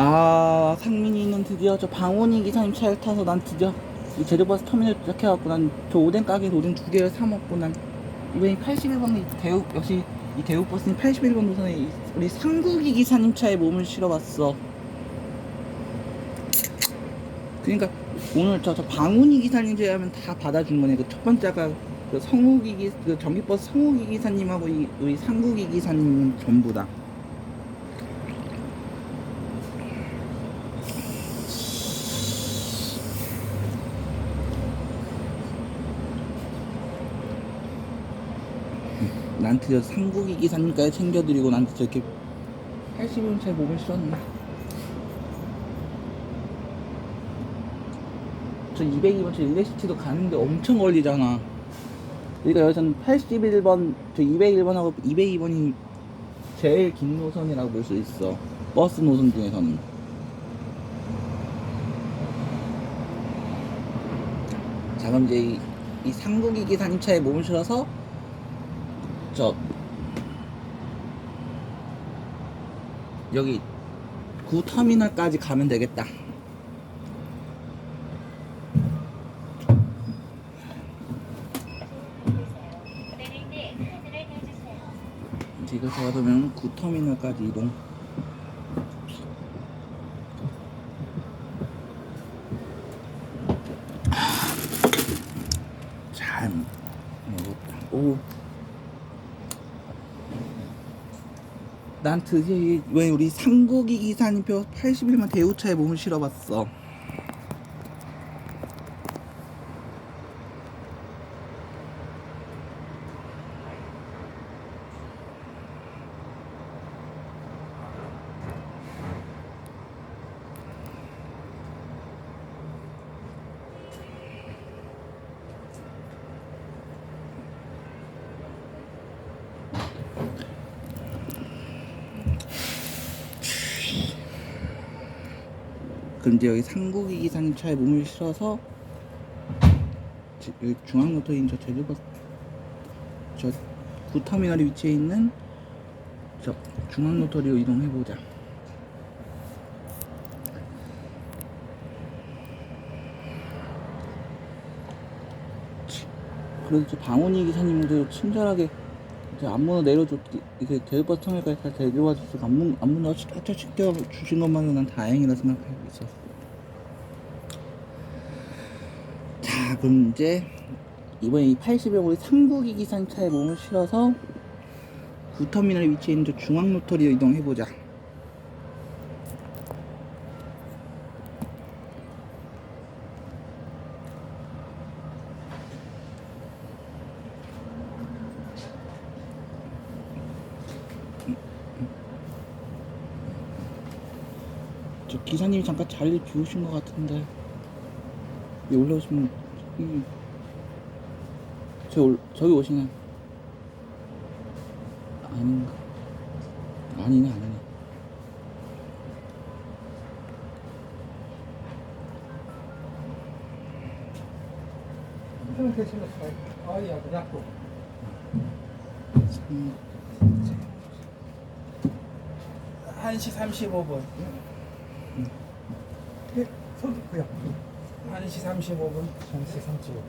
아 상민이는 드디어 저 방훈이 기사님 차를 타서 난 드디어 이 제주버스 터미널 도착해갖고 난 저 오뎅 가게에서 오뎅 두 개를 사 먹고 난 이번에 81번 대우 역시 이 대우버스는 81번 노선에 이- 우리 상국이 기사님 차에 몸을 실어봤어. 그러니까 오늘 저, 저 방훈이 기사님 제하면 다 받아준 거네. 그 첫 번째가 그 성욱이 기, 그 전기버스 성욱이 기사님하고 이 우리 상국이 기사님 전부 다. 난 드디어 상국이 기사님까지 챙겨드리고 난 저렇게 80분 제 몸을 실었네. 저 202번 저 일레시티도 가는데 엄청 걸리잖아. 그러니까 여기서는 81번 저 201번하고 202번이 제일 긴 노선이라고 볼 수 있어. 버스 노선 중에서는. 자 그럼 이제 이, 이 상국이 기사님 차에 몸을 실어서 저 여기 구 터미널까지 가면 되겠다. 내릴 때 카드를 대주세요. 이제 이거 잡아두면 구 터미널까지 이동. 잘 먹었다. 오. 난 드디어 이- 왜 우리 상국이 기사님표 81만 대우차에 몸을 실어봤어. 그럼 이제 여기 상국이 기사님 차에 몸을 실어서 지- 여기 중앙모터인 저 제주버스 저 구터미널에 위치해 있는 저 중앙모터리로 이동해보자. 치, 그래도 저 방훈이 기사님도 친절하게 안문을 내려줬 이게 대버스 터미널까지 다 데려와 주셔서 안문 안문을 쫙쫙 시켜 주신 것만으로 난 다행이라 생각하고 있었어. 자 그럼 이제 이번에 이 80여 우리 삼국이 기산 차에 몸을 실어서 구터미널에 위치해 있는 저 중앙 로터리로 이동해 보자. 저 기사님이 잠깐 자리를 비우신 것 같은데. 여기 올라오시면 이 저, 올- 저기 오시네 아닌가? 아니네 아니네. 대신에 아이야 약도 음, 1시 35분 예, 손 그야 1시 35분 1시 35분